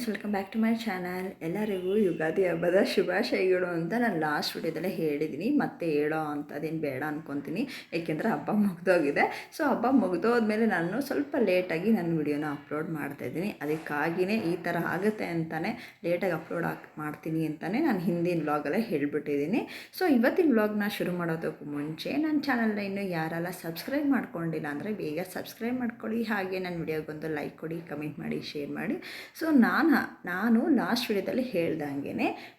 Friends welcome back to my channel ಎಲ್ಲರಿಗೂ ಯುಗಾದಿ ಹಬ್ಬದ ಶುಭಾಶಯಗಳು ಅಂತ ನಾನು ಲಾಸ್ಟ್ ವಿಡಿಯೋದಲ್ಲೇ ಹೇಳಿದ್ದೀನಿ ಮತ್ತೆ ಹೇಳೋ ಅಂಥದ್ದೇನು ಬೇಡ ಅಂದ್ಕೊತೀನಿ ಏಕೆಂದರೆ ಹಬ್ಬ ಮುಗ್ದೋಗಿದೆ. ಸೊ ಹಬ್ಬ ಮುಗ್ದೋದ್ಮೇಲೆ ನಾನು ಸ್ವಲ್ಪ ಲೇಟಾಗಿ ನನ್ನ ವಿಡಿಯೋನ ಅಪ್ಲೋಡ್ ಮಾಡ್ತಾಯಿದ್ದೀನಿ ಅದಕ್ಕಾಗಿಯೇ ಈ ಥರ ಆಗುತ್ತೆ ಅಂತಲೇ ಲೇಟಾಗಿ ಅಪ್ಲೋಡ್ ಹಾಕಿ, ಮಾಡ್ತೀನಿ ಅಂತಲೇ ನಾನು ಹಿಂದಿನ ವ್ಲಾಗಲ್ಲೇ ಹೇಳಿಬಿಟ್ಟಿದ್ದೀನಿ. ಸೊ ಇವತ್ತಿನ ವ್ಲಾಗ್ನ ಶುರು ಮಾಡೋದಕ್ಕೂ ಮುಂಚೆ ನನ್ನ ಚಾನಲ್ನ ಇನ್ನೂ ಯಾರೆಲ್ಲ ಸಬ್ಸ್ಕ್ರೈಬ್ ಮಾಡ್ಕೊಂಡಿಲ್ಲ ಅಂದರೆ ಬೇಗ ಸಬ್ಸ್ಕ್ರೈಬ್ ಮಾಡ್ಕೊಳ್ಳಿ. ಹಾಗೆ ನನ್ನ ವಿಡಿಯೋಗೊಂದು ಲೈಕ್ ಕೊಡಿ ಕಮೆಂಟ್ ಮಾಡಿ ಶೇರ್ ಮಾಡಿ. ಸೊ ನಾನು ನಾನು ಲಾಸ್ಟ್ ವಿಡಿಯೋದಲ್ಲಿ ಹೇಳ್ದಂಗೆ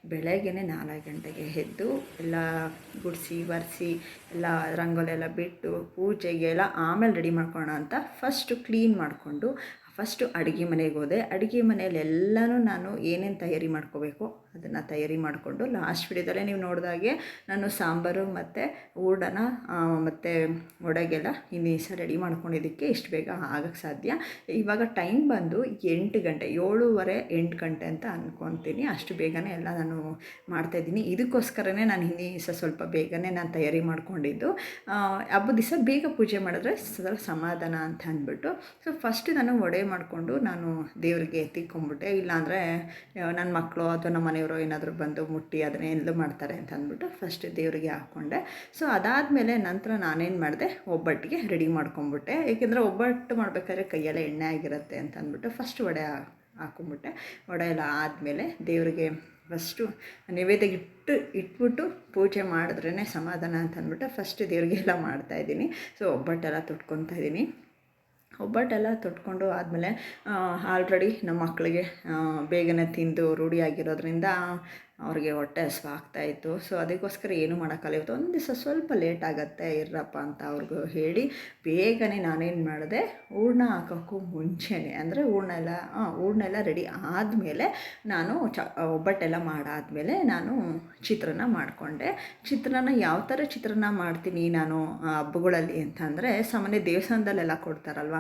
ಬೆಳಗ್ಗೆ ನಾಲ್ಕು ಗಂಟೆಗೆ ಎದ್ದು ಎಲ್ಲ ಗುಡಿಸಿ, ಒರೆಸಿ, ಎಲ್ಲ ರಂಗೋಲಿ ಎಲ್ಲ ಬಿಟ್ಟು ಪೂಜೆಗೆ ಎಲ್ಲ ಆಮೇಲೆ ರೆಡಿ ಮಾಡ್ಕೊಳ್ಳೋಣ ಅಂತ ಫಸ್ಟು ಕ್ಲೀನ್ ಮಾಡಿಕೊಂಡು ಫಸ್ಟು ಅಡುಗೆ ಮನೆಗೆ ಹೋದೆ. ಅಡುಗೆ ಮನೆಯಲ್ಲಿ ಎಲ್ಲನೂ ನಾನು ಏನೇನು ತಯಾರಿ ಮಾಡ್ಕೋಬೇಕು ಅದನ್ನು ತಯಾರಿ ಮಾಡಿಕೊಂಡು ಲಾಸ್ಟ್ ವಿಡಿಯೋದಲ್ಲೇ ನೀವು ನೋಡಿದಾಗೆ ನಾನು ಸಾಂಬಾರು ಮತ್ತು ಊಡನ ಮತ್ತು ಒಡಗೆಲ್ಲ ಹಿಂದಿನ ದಿವಸ ರೆಡಿ ಮಾಡ್ಕೊಂಡಿದ್ದಕ್ಕೆ ಇಷ್ಟು ಬೇಗ ಆಗಕ್ಕೆ ಸಾಧ್ಯ. ಇವಾಗ ಟೈಮ್ ಬಂದು ಎಂಟು ಗಂಟೆ, ಏಳುವರೆ ಎಂಟು ಗಂಟೆ ಅಂತ ಅಂದ್ಕೊತೀನಿ ಅಷ್ಟು ಬೇಗನೆ ಎಲ್ಲ ನಾನು ಮಾಡ್ತಾಯಿದ್ದೀನಿ ಇದಕ್ಕೋಸ್ಕರನೇ ನಾನು ಹಿಂದಿ ದಿವಸ ಸ್ವಲ್ಪ ಬೇಗನೆ ನಾನು ತಯಾರಿ ಮಾಡ್ಕೊಂಡಿದ್ದು. ಹಬ್ಬದ ದಿವಸ ಬೇಗ ಪೂಜೆ ಮಾಡಿದ್ರೆ ಸಮಾಧಾನ ಅಂತ ಅಂದ್ಬಿಟ್ಟು. ಸೊ ಫಸ್ಟ್ ನಾನು ಒಡೆ ಮಾಡಿಕೊಂಡು ನಾನು ದೇವರಿಗೆ ತಿಕ್ಕೊಂಬಿಟ್ಟೆ ಇಲ್ಲಾಂದರೆ ನನ್ನ ಮಕ್ಕಳು ಅಥವಾ ನಮ್ಮ ಮನೆಯವರು ಏನಾದರೂ ಬಂದು ಮುಟ್ಟಿ ಅದನ್ನ ಎಲ್ಲೂ ಮಾಡ್ತಾರೆ ಅಂತ ಅಂದ್ಬಿಟ್ಟು ಫಸ್ಟ್ ದೇವರಿಗೆ ಹಾಕ್ಕೊಂಡೆ. ಸೊ ಅದಾದಮೇಲೆ ನಂತರ ನಾನೇನು ಮಾಡಿದೆ, ಒಬ್ಬಟ್ಟಿಗೆ ರೆಡಿ ಮಾಡ್ಕೊಂಬಿಟ್ಟೆ. ಏಕೆಂದರೆ ಒಬ್ಬಟ್ಟು ಮಾಡಬೇಕಾದ್ರೆ ಕೈಯೆಲ್ಲ ಎಣ್ಣೆ ಆಗಿರುತ್ತೆ ಅಂತ ಅಂದ್ಬಿಟ್ಟು ಫಸ್ಟ್ ವಡೆ ಹಾಕೊಂಬಿಟ್ಟೆ. ವಡೆ ಎಲ್ಲ ಆದಮೇಲೆ ದೇವರಿಗೆ ಫಸ್ಟು ನೈವೇದ್ಯ ಇಟ್ಟು, ಇಟ್ಬಿಟ್ಟು ಪೂಜೆ ಮಾಡಿದ್ರೇ ಸಮಾಧಾನ ಅಂತ ಅಂದ್ಬಿಟ್ಟು ಫಸ್ಟ್ ದೇವರಿಗೆಲ್ಲ ಮಾಡ್ತಾಯಿದ್ದೀನಿ ಸೊ ಒಬ್ಬಟ್ಟೆಲ್ಲ ತೊಟ್ಕೊತಾ ಇದ್ದೀನಿ. ಒಬ್ಬಟ್ಟೆಲ್ಲ ತೊಟ್ಕೊಂಡು ಆದಮೇಲೆ ಆಲ್ರೆಡಿ ನಮ್ಮ ಮಕ್ಕಳಿಗೆ ಬೇಗನೆ ತಿಂದು ರೂಢಿಯಾಗಿರೋದ್ರಿಂದ ಅವ್ರಿಗೆ ಹೊಟ್ಟೆ ಹಸ್ವ ಆಗ್ತಾ ಇತ್ತು. ಸೊ ಅದಕ್ಕೋಸ್ಕರ ಏನು ಮಾಡೋಕ್ಕಲ್ಲ ಇವತ್ತು ಒಂದು ದಿವಸ ಸ್ವಲ್ಪ ಲೇಟ್ ಆಗುತ್ತೆ, ಇರ್ರಪ್ಪ ಅಂತ ಅವ್ರಿಗೂ ಹೇಳಿ ಬೇಗನೆ ನಾನೇನು ಮಾಡಿದೆ, ಹೂರ್ಣ ಹಾಕೋಕ್ಕೂ ಮುಂಚೆನೆ, ಅಂದರೆ ಹೂರ್ಣೆಲ್ಲ ಹೂರ್ಣ ಎಲ್ಲ ರೆಡಿ ಆದಮೇಲೆ ನಾನು ಚ ಒಬ್ಬಟ್ಟೆಲ್ಲ ಮಾಡಾದಮೇಲೆ ನಾನು ಚಿತ್ರಾನ್ನ ಮಾಡಿಕೊಂಡೆ. ಚಿತ್ರಾನ್ನ ಯಾವ ಥರ ಚಿತ್ರಾನ್ನ ಮಾಡ್ತೀನಿ ನಾನು ಹಬ್ಬಗಳಲ್ಲಿ ಅಂತಂದರೆ, ಸಾಮಾನ್ಯ ದೇವಸ್ಥಾನದಲ್ಲೆಲ್ಲ ಕೊಡ್ತಾರಲ್ವ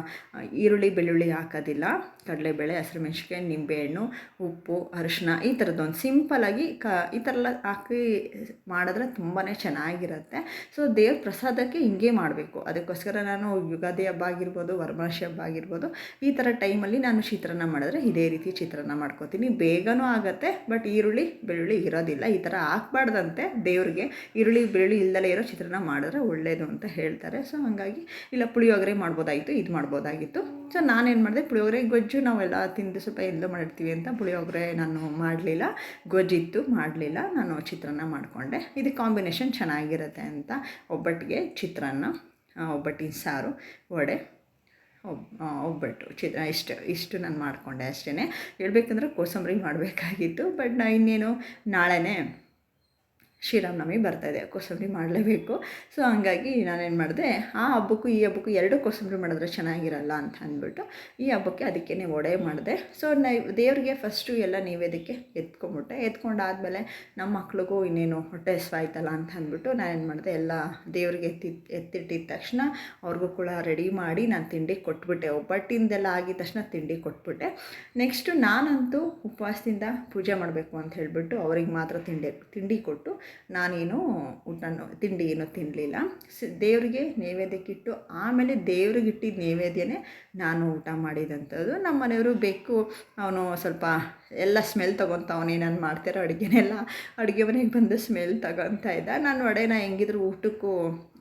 ಈರುಳ್ಳಿ, ಬೆಳ್ಳುಳ್ಳಿ ಹಾಕೋದಿಲ್ಲ. ಕಡಲೆಬೇಳೆ, ಹಸಿರುಮೆಣ್ಸಿನ್ಕಾಯಿ, ನಿಂಬೆಹಣ್ಣು, ಉಪ್ಪು ಅರಿಶಿನ ಈ ಥರದ್ದೊಂದು ಸಿಂಪಲಾಗಿ ಕ ಈ ಥರ ಎಲ್ಲ ಹಾಕಿ ಮಾಡಿದ್ರೆ ತುಂಬಾ ಚೆನ್ನಾಗಿರುತ್ತೆ. ಸೊ, ದೇವ್ರ ಪ್ರಸಾದಕ್ಕೆ ಹಿಂಗೆ ಮಾಡಬೇಕು. ಅದಕ್ಕೋಸ್ಕರ ನಾನು ಯುಗಾದಿ ಹಬ್ಬ ಆಗಿರ್ಬೋದು ವರಮಾಶಿ ಹಬ್ಬ ಆಗಿರ್ಬೋದು, ಈ ಥರ ಟೈಮಲ್ಲಿ ನಾನು ಚಿತ್ರಾನ್ನ ಮಾಡಿದ್ರೆ ಇದೇ ರೀತಿ ಚಿತ್ರಾನ್ನ ಮಾಡ್ಕೋತೀನಿ. ಬೇಗನೂ ಆಗುತ್ತೆ, ಬಟ್ ಈರುಳ್ಳಿ, ಬೆಳ್ಳುಳ್ಳಿ ಇರೋದಿಲ್ಲ. ಈ ಥರ ಹಾಕ್ಬಾರ್ದಂತೆ ದೇವ್ರಿಗೆ. ಈರುಳ್ಳಿ, ಬೆಳ್ಳುಳ್ಳಿ ಇಲ್ದಲೇ ಇರೋ ಚಿತ್ರಾನ್ನ ಮಾಡಿದ್ರೆ ಒಳ್ಳೆಯದು ಅಂತ ಹೇಳ್ತಾರೆ. ಸೊ, ಹಾಗಾಗಿ ಇಲ್ಲ, ಪುಳಿಯೋಗರೆ ಮಾಡ್ಬೋದಾಗಿತ್ತು ಇದು ಮಾಡ್ಬೋದಾಗಿತ್ತು. ಸೊ ನಾನೇನು ಮಾಡಿದೆ, ಪುಳಿಯೋಗರೆ, ಗೊಜ್ಜು ನಾವೆಲ್ಲ ತಿಂದು ಸ್ವಲ್ಪ ಎಲ್ಲೋ ಮಾಡಿರ್ತೀವಿ ಅಂತ ಪುಳಿಯೋಗರೆ ನಾನು ಮಾಡಲಿಲ್ಲ. ಗೊಜ್ಜಿತ್ತು, ಮಾಡಲಿಲ್ಲ. ನಾನು ಚಿತ್ರಾನ್ನ ಮಾಡಿಕೊಂಡೆ. ಇದು ಕಾಂಬಿನೇಷನ್ ಚೆನ್ನಾಗಿರುತ್ತೆ ಅಂತ ಒಬ್ಬಟ್ಟಿಗೆ ಚಿತ್ರಾನ್ನ ಒಬ್ಬಟ್ಟಿನ ಸಾರು, ವಡೆ, ಒಬ್ ಒಬ್ಬಟ್ಟು, ಚಿತ್ರ, ಇಷ್ಟು ಇಷ್ಟು ನಾನು ಮಾಡಿಕೊಂಡೆ ಅಷ್ಟೇ ಹೇಳ್ಬೇಕಂದ್ರೆ ಕೋಸಂಬರಿ ಮಾಡಬೇಕಾಗಿತ್ತು, ಬಟ್ ನಾ ಇನ್ನೇನು ನಾಳೆನೇ ಶ್ರೀರಾಮನವಮಿ ಬರ್ತಾಯಿದೆ ಕೋಸಂಬರಿ ಮಾಡಲೇಬೇಕು. ಸೊ ಹಂಗಾಗಿ ನಾನೇನು ಮಾಡಿದೆ, ಆ ಹಬ್ಬಕ್ಕೂ ಈ ಹಬ್ಬಕ್ಕೂ ಎರಡು ಕೋಸಂಬರಿ ಮಾಡಿದ್ರೆ ಚೆನ್ನಾಗಿರಲ್ಲ ಅಂತ ಅಂದ್ಬಿಟ್ಟು ಈ ಹಬ್ಬಕ್ಕೆ ಅದಕ್ಕೇ ಒಡೆ ಮಾಡಿದೆ. ಸೊ ನೈ, ದೇವರಿಗೆ ಫಸ್ಟು ಎಲ್ಲ ನೈವೇದ್ಯಕ್ಕೆ ಎತ್ಕೊಂಡ್ಬಿಟ್ಟೆ ಎತ್ಕೊಂಡಾದಮೇಲೆ ನಮ್ಮ ಮಕ್ಳಿಗೂ ಇನ್ನೇನು ಹೊಟ್ಟೆ ಹಸ್ವಾಯ್ತಲ್ಲ ಅಂತ ಅಂದ್ಬಿಟ್ಟು ನಾನೇನು ಮಾಡಿದೆ, ಎಲ್ಲ ದೇವ್ರಿಗೆ ಎತ್ತಿ ಎತ್ತಿಟ್ಟಿದ ತಕ್ಷಣ ಅವ್ರಿಗೂ ಕೂಡ ರೆಡಿ ಮಾಡಿ ನಾನು ತಿಂಡಿ ಕೊಟ್ಬಿಟ್ಟೆ. ಒಬ್ಬಟ್ಟಿಂದೆಲ್ಲ ಆಗಿದ ತಕ್ಷಣ ತಿಂಡಿ ಕೊಟ್ಬಿಟ್ಟೆ. ನೆಕ್ಸ್ಟು ನಾನಂತೂ ಉಪವಾಸದಿಂದ ಪೂಜೆ ಮಾಡಬೇಕು ಅಂತ ಹೇಳಿಬಿಟ್ಟು ಅವ್ರಿಗೆ ಮಾತ್ರ ತಿಂಡಿ ತಿಂಡಿ ಕೊಟ್ಟು ನಾನೇನು ಊಟನೂ ತಿಂಡಿ ಏನೂ ತಿನ್ನಲಿಲ್ಲ ದೇವರಿಗೆ ನೈವೇದ್ಯಕ್ಕಿಟ್ಟು, ಆಮೇಲೆ ದೇವ್ರಿಗೆ ಇಟ್ಟಿದ್ದ ನೈವೇದ್ಯನೇ ನಾನು ಊಟ ಮಾಡಿದಂಥದ್ದು. ನಮ್ಮ ಮನೆಯವರು ಬೇಕು, ಅವನು ಸ್ವಲ್ಪ ಎಲ್ಲ ಸ್ಮೆಲ್ ತೊಗೊತಾವನಿ ನಾನು ಮಾಡ್ತಿರೋ ಅಡುಗೆನೆಲ್ಲ, ಅಡುಗೆ ಮನೆಗೆ ಬಂದು ಸ್ಮೆಲ್ ತಗೊತಾ ಇದ್ದ. ನಾನು ವಡೆನ ಹೆಂಗಿದ್ರು ಊಟಕ್ಕೂ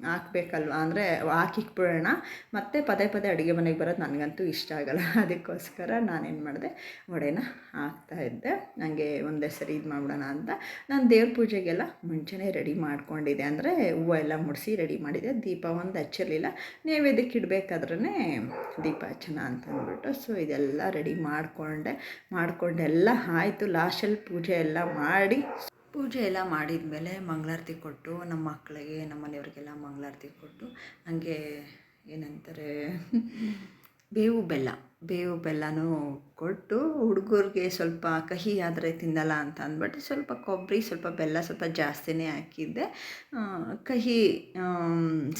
ಹಾಕ್ಬೇಕಲ್ವ? ಅಂದರೆ ಹಾಕಿಕ್ಬಿಡೋಣ ಮತ್ತು ಪದೇ ಪದೇ ಅಡುಗೆ ಮನೆಗೆ ಬರೋದು ನನಗಂತೂ ಇಷ್ಟ ಆಗಲ್ಲ. ಅದಕ್ಕೋಸ್ಕರ ನಾನೇನು ಮಾಡಿದೆ, ವಡೆನ ಹಾಕ್ತಾಯಿದ್ದೆ ನನಗೆ ಒಂದೇ ಸರಿ ಇದು ಮಾಡ್ಬಿಡೋಣ ಅಂತ. ನಾನು ದೇವ್ರ ಪೂಜೆಗೆಲ್ಲ ಮುಂಚೆನೇ ರೆಡಿ ಮಾಡ್ಕೊಂಡಿದ್ದೆ. ಅಂದರೆ ಹೂವು ಎಲ್ಲ ಮುಡಿಸಿ ರೆಡಿ ಮಾಡಿದೆ ದೀಪ ಒಂದು ಹಚ್ಚಿರಲಿಲ್ಲ. ನೈವೇದ್ಯಕ್ಕೆ ಇಡಬೇಕಾದ್ರೇ ದೀಪ ಹಚ್ಚೋಣ ಅಂತ ಅಂದ್ಬಿಟ್ಟು ಸೊ ಇದೆಲ್ಲ ರೆಡಿ ಮಾಡಿಕೊಂಡೆ ಮಾಡಿಕೊಂಡು ಎಲ್ಲ ಆಯಿತು. ಲಾಸ್ಟಲ್ಲಿ ಪೂಜೆ ಎಲ್ಲ ಮಾಡಿ. ಪೂಜೆ ಎಲ್ಲ ಮಾಡಿದ ಮೇಲೆ ಮಂಗಳಾರತಿ ಕೊಟ್ಟು ನಮ್ಮ ಮಕ್ಕಳಿಗೆ, ನಮ್ಮ ಮನೆಯವ್ರಿಗೆಲ್ಲ ಮಂಗಳಾರತಿ ಕೊಟ್ಟು ಹಾಗೆ ಏನಂತಾರೆ, ಬೇವು ಬೆಲ್ಲ, ಬೇವು ಬೆಲ್ಲನೂ ಕೊಟ್ಟು ಹುಡುಗರಿಗೆ ಸ್ವಲ್ಪ ಕಹಿ ಆದರೆ ತಿನ್ನಲ್ಲ ಅಂತ ಅಂದ್ಬಿಟ್ಟು ಸ್ವಲ್ಪ ಕೊಬ್ಬರಿ, ಸ್ವಲ್ಪ ಬೆಲ್ಲ ಸ್ವಲ್ಪ ಜಾಸ್ತಿನೇ ಹಾಕಿದ್ದೆ. ಕಹಿ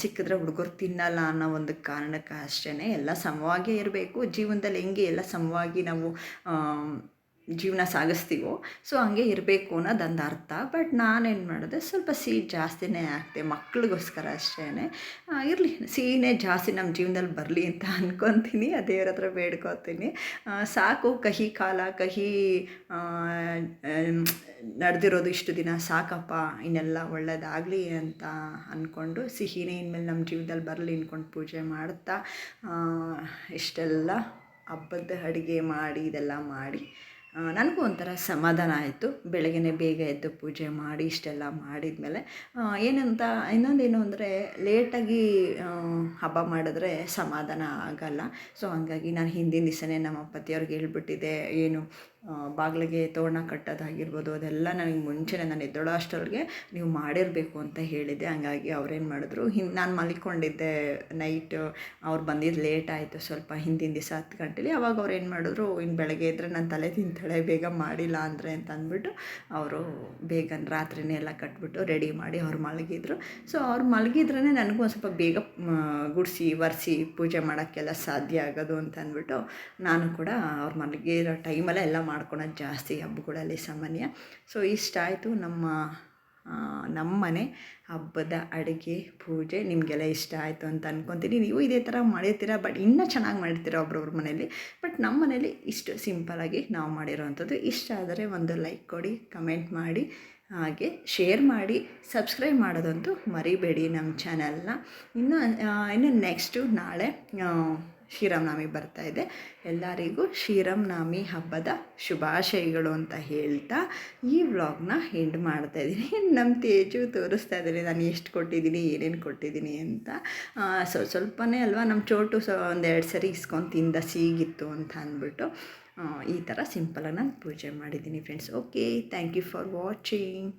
ಸಿಕ್ಕಿದ್ರೆ ಹುಡುಗರು ತಿನ್ನಲ್ಲ ಅನ್ನೋ ಒಂದು ಕಾರಣಕ್ಕೆ ಅಷ್ಟೇ ಎಲ್ಲ ಸಮವಾಗೇ ಇರಬೇಕು. ಜೀವನದಲ್ಲಿ ಹೆಂಗೆ ಎಲ್ಲ ಸಮವಾಗಿ ನಾವು ಜೀವನ ಸಾಗಿಸ್ತೀವೋ, ಸೊ ಹಂಗೆ ಇರಬೇಕು ಅನ್ನೋದೊಂದು ಅರ್ಥ. ಬಟ್ ನಾನೇನು ಮಾಡಿದೆ, ಸ್ವಲ್ಪ ಸಿಹಿ ಜಾಸ್ತಿನೇ ಹಾಕ್ದೆ ಮಕ್ಳಿಗೋಸ್ಕರ ಅಷ್ಟೇ ಇರಲಿ ಸಿಹಿನೇ ಜಾಸ್ತಿ ನಮ್ಮ ಜೀವನದಲ್ಲಿ ಬರಲಿ ಅಂತ ಅಂದ್ಕೊತೀನಿ ಆ ದೇವ್ರ ಹತ್ರ ಬೇಡ್ಕೊತೀನಿ. ಸಾಕು, ಕಹಿ ಕಾಲ, ಕಹಿ ನಡೆದಿರೋದು ಇಷ್ಟು ದಿನ ಸಾಕಪ್ಪ, ಇನ್ನೆಲ್ಲ ಒಳ್ಳೇದಾಗಲಿ ಅಂತ ಅಂದ್ಕೊಂಡು ಸಿಹಿನೇ ಇನ್ಮೇಲೆ ನಮ್ಮ ಜೀವನದಲ್ಲಿ ಬರಲಿ ಅಂದ್ಕೊಂಡು ಪೂಜೆ ಮಾಡ್ತಾ ಇಷ್ಟೆಲ್ಲ ಹಬ್ಬದ ಅಡುಗೆ ಮಾಡಿ, ಇದೆಲ್ಲ ಮಾಡಿ ನನಗೂ ಒಂಥರ ಸಮಾಧಾನ ಆಯಿತು. ಬೆಳಗ್ಗೆ ಬೇಗ ಎದ್ದು ಪೂಜೆ ಮಾಡಿ ಇಷ್ಟೆಲ್ಲ ಮಾಡಿದ್ಮೇಲೆ ಮೇಲೆ ಏನಂತ, ಇನ್ನೊಂದೇನು ಅಂದರೆ ಲೇಟಾಗಿ ಹಬ್ಬ ಮಾಡಿದ್ರೆ ಸಮಾಧಾನ ಆಗಲ್ಲ. ಸೊ ಹಂಗಾಗಿ ನಾನು ಹಿಂದಿನ ದಿವಸನೇ ನಮ್ಮ ಪತಿಯವ್ರಿಗೆ ಹೇಳ್ಬಿಟ್ಟಿದ್ದೆ, ಏನು ಬಾಗಿಲಿಗೆ ತೋರಣ ಕಟ್ಟೋದಾಗಿರ್ಬೋದು ಅದೆಲ್ಲ ನನಗೆ ಮುಂಚೆನೇ ನಾನು ಎದ್ದೊಳೋ ಅಷ್ಟರೊಳಗೆ ನೀವು ಮಾಡಿರಬೇಕು ಅಂತ ಹೇಳಿದ್ದೆ. ಹಂಗಾಗಿ ಅವ್ರೇನು ಮಾಡಿದ್ರು ಹಿಂದೆ ನಾನು ಮಲ್ಕೊಂಡಿದ್ದೆ ನೈಟ್ ಅವ್ರು ಬಂದಿದ್ದು ಲೇಟ್ ಆಯಿತು, ಸ್ವಲ್ಪ ಹಿಂದಿನ ದಿವಸ ಹತ್ತು ಗಂಟೆಲಿ. ಅವಾಗ ಅವ್ರು ಏನು ಮಾಡಿದ್ರು ಇನ್ನು ಬೆಳಗ್ಗೆ ಇದ್ದರೆ ನಾನು ತಲೆ ತಿಂತಾಳೆ, ಬೇಗ ಮಾಡಿಲ್ಲ ಅಂದರೆ ಅಂತ ಅಂದ್ಬಿಟ್ಟು ಅವರು ಬೇಗ ರಾತ್ರಿನೇ ಎಲ್ಲ ಕಟ್ಬಿಟ್ಟು ರೆಡಿ ಮಾಡಿ ಅವ್ರು ಮಲಗಿದ್ರು. ಸೊ ಅವ್ರು ಮಲಗಿದ್ರೇ ನನಗೂ ಒಂದು ಸ್ವಲ್ಪ ಬೇಗ ಗುಡಿಸಿ ಒರೆಸಿ ಪೂಜೆ ಮಾಡೋಕ್ಕೆಲ್ಲ ಸಾಧ್ಯ ಆಗೋದು ಅಂತ ಅಂದ್ಬಿಟ್ಟು ನಾನು ಕೂಡ ಅವ್ರು ಮಲಗಿರೋ ಟೈಮಲ್ಲೇ ಎಲ್ಲ ಮಾಡ್ಕೊಳೋದು ಜಾಸ್ತಿ ಹಬ್ಬಗಳಲ್ಲಿ ಸಾಮಾನ್ಯ. ಸೊ ಇಷ್ಟ ಆಯಿತು ನಮ್ಮ ನಮ್ಮನೆ ನಮ್ಮ ಮನೆ ಹಬ್ಬದ ಅಡುಗೆ, ಪೂಜೆ ನಿಮಗೆಲ್ಲ ಇಷ್ಟ ಆಯಿತು ಅಂತ ಅನ್ಕೊತೀನಿ. ನೀವು ಇದೇ ಥರ ಮಾಡಿರ್ತೀರ, ಬಟ್ ಇನ್ನೂ ಚೆನ್ನಾಗಿ ಮಾಡಿರ್ತೀರ ಒಬ್ರೊಬ್ರ ಮನೇಲಿ ಬಟ್ ನಮ್ಮ ಮನೇಲಿ ಇಷ್ಟು ಸಿಂಪಲಾಗಿ ನಾವು ಮಾಡಿರೋವಂಥದ್ದು ಇಷ್ಟ ಆದರೆ ಒಂದು ಲೈಕ್ ಕೊಡಿ, ಕಮೆಂಟ್ ಮಾಡಿ, ಹಾಗೆ ಶೇರ್ ಮಾಡಿ, ಸಬ್ಸ್ಕ್ರೈಬ್ ಮಾಡೋದಂತೂ ಮರಿಬೇಡಿ ನಮ್ಮ ಚಾನಲ್ನ. ಇನ್ನು ಇನ್ನು ನೆಕ್ಸ್ಟು ನಾಳೆ ಶ್ರೀರಾಮನವಮಿ ಬರ್ತಾ ಇದೆ. ಎಲ್ಲರಿಗೂ ಶ್ರೀರಾಮನವಮಿ ಹಬ್ಬದ ಶುಭಾಶಯಗಳು ಅಂತ ಹೇಳ್ತಾ ಈ ವ್ಲಾಗ್ನ ಎಂಡ್ ಮಾಡ್ತಾ ಇದ್ದೀನಿ. ನಮ್ಮ ತೇಜು ತೋರಿಸ್ತಾ ಇದ್ದೀನಿ ನಾನು ಎಷ್ಟು ಕೊಟ್ಟಿದ್ದೀನಿ, ಏನೇನು ಕೊಟ್ಟಿದ್ದೀನಿ ಅಂತ. ಸ್ವ ಸ್ವಲ್ಪನೇ ಅಲ್ವಾ ನಮ್ಮ ಚೋಟು ಸೊ ಒಂದೆರಡು ಸರಿ ಇಸ್ಕೊಂಡು ತಿಂದ ಸೀಗಿತ್ತು ಅಂತ ಅಂದ್ಬಿಟ್ಟು ಈ ಥರ ಸಿಂಪಲಾಗಿ ನಾನು ಪೂಜೆ ಮಾಡಿದ್ದೀನಿ friends okay thank you for watching